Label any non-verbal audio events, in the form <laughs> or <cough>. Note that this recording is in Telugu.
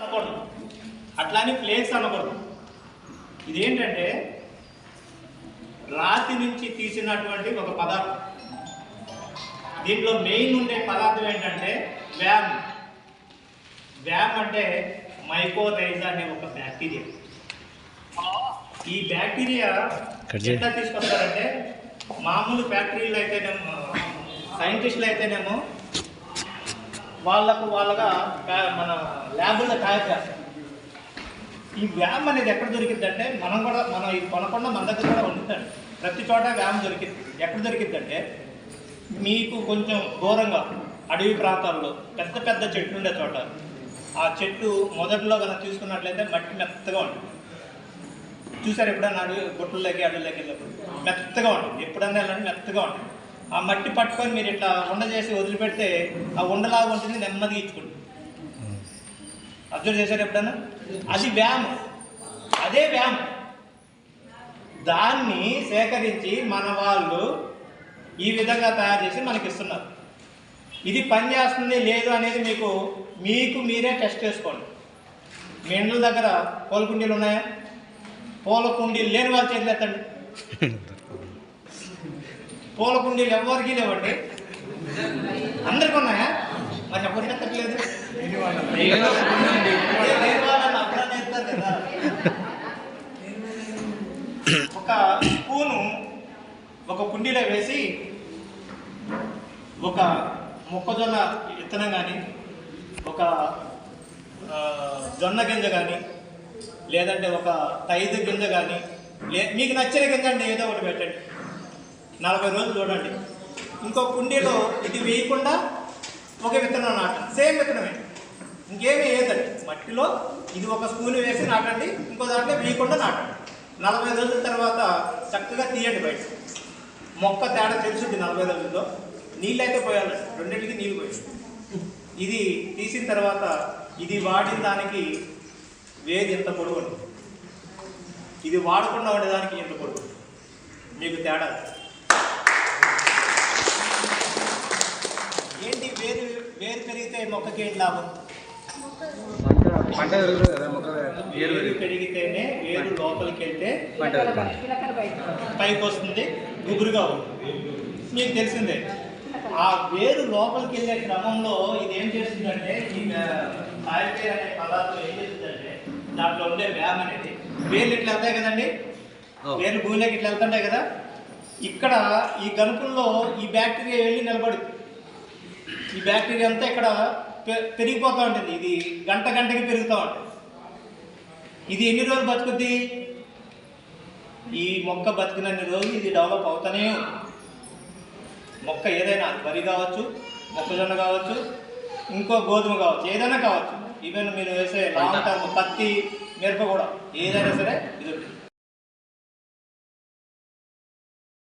అనకూడదు. అట్లానే ప్లేక్స్ అనకూడదు. ఇదేంటంటే రాతి నుంచి తీసినటువంటి ఒక పదార్థం. దీంట్లో మెయిన్ ఉండే పదార్థం ఏంటంటే వ్యామ్. వ్యామ్ అంటే మైకోరైజా అనే ఒక బ్యాక్టీరియా ఈ బ్యాక్టీరియా. ఎట్లా తీసుకొస్తారంటే మామూలు ఫ్యాక్టరీలు అయితేనేమో సైంటిస్టులు అయితేనేమో వాళ్ళకు వాళ్ళగా మన ల్యాబుల్లో తయారు చేస్తారు ఈ వ్యామ్ అనేది ఎక్కడ దొరికిందంటే మనం కూడా మనం ఇది కొనకుండా మన దగ్గర కూడా ఉంటుందండి ప్రతి చోట వ్యామ్ దొరికింది ఎక్కడ దొరికిందంటే మీకు కొంచెం దూరంగా అడవి ప్రాంతాల్లో పెద్ద పెద్ద చెట్లు ఉండే చోట ఆ చెట్టు మొదట్లో కనుక తీసుకున్నట్లయితే మట్టి మెత్తగా ఉంటుంది. చూసారు ఎప్పుడన్నా అడవి గుట్టల్లోకి అడవిలోకి వెళ్ళినప్పుడు? మెత్తగా ఉంటుంది. ఎప్పుడన్నా వెళ్ళండి మెత్తగా ఉంటుంది. ఆ మట్టి పట్టుకొని మీరు ఇట్లా ఉండ చేసి వదిలిపెడితే ఆ ఉండలాగా ఉంటుంది నెమ్మదిగా ఇచ్చుకుంటుంది. అబ్జర్వ్ చేశారు ఎప్పుడన్నా? అది వ్యాయామం. అదే వ్యాయామం. దాన్ని సేకరించి మన వాళ్ళు ఈ విధంగా తయారు చేసి మనకి ఇస్తున్నారు. ఇది పనిచేస్తుంది లేదు అనేది మీకు మీకు మీరే టెస్ట్ చేసుకోండి. మీ ఇండ్ల దగ్గర పూల కుండీలు ఉన్నాయా? పూల కుండీలు లేని వాళ్ళు చేతులు ఎత్తండి. <laughs> పూల కుండీలు ఎవరికి లేవండి. అందరికి ఉన్నాయా? మరి ఎవరికి ఎత్తట్లేదు. ఒక స్పూను ఒక కుండీలో వేసి ఒక మొక్కజొన్న విత్తనం కానీ ఒక జొన్న గింజ కానీ లేదంటే ఒక తైదు గింజ కానీ లే మీకు నచ్చిన గింజ అండి ఏదో ఒకటి పెట్టండి. నలభై రోజులు చూడండి. ఇంకో కుండీలో ఇది వేయకుండా ఒక విత్తనం నాటండి. సేమ్ విత్తనమే. ఇంకేమీ వేయదండి మట్టిలో ఇది ఒక స్పూన్ వేసి నాటండి. ఇంకో దాంట్లో వేయకుండా నాటండి. నలభై రోజుల తర్వాత చక్కగా తీయండి బయట. మొక్క తేడా తెలుసుంది నలభై రోజుల్లో. నీళ్ళు అయితే పోయాలి రెండింటికి నీళ్ళు పోయాలి. ఇది తీసిన తర్వాత ఇది వాడిన దానికి వేది ఎంత పొడవు ఇది వాడకుండా ఉండేదానికి ఎంత పొడవు? మీకు తేడా వేరు పెరిగితే మొక్కకి ఏంటి లాభం? వేరు వేరు పెరిగి పెరిగితేనే వేరు లోపలికి వెళ్తే పైకి వస్తుంది గుబురుగా ఉంటుంది. మీకు తెలిసిందే ఆ వేరు లోపలికి వెళ్ళే క్రమంలో ఇది ఏం చేస్తుందంటే ఈ సాయిపేర్ అనే పదార్థం ఏం చేస్తుందంటే దాంట్లో ఉండే వ్యామ్ అనేది వేర్లు ఇట్లా వెళ్తాయి కదండి. వేర్లు భూమిలోకి ఇట్లా వెళ్తుంటాయి కదా? ఇక్కడ ఈ గనుపుల్లో ఈ బ్యాక్టీరియా వెళ్ళి నిలబడుతుంది. ఈ బ్యాక్టీరియా అంతా ఇక్కడ పె- పెరిగిపోతూ ఉంటుంది. ఇది గంట గంటకి పెరుగుతూ ఉంటుంది. ఇది ఎన్ని రోజులు బతుకుద్ది? ఈ మొక్క బతికినన్ని రోజులు ఇది డెవలప్ అవుతూనే మొక్క ఏదైనా వరి కావచ్చు మొక్కజొన్న కావచ్చు ఇంకో గోధుమ కావచ్చు ఏదైనా కావచ్చు. ఈవెన్ మీరు వేసే లాంగ్ టర్మ్ పత్తి మిరప కూడా ఏదైనా సరే ఇది ఉంటుంది.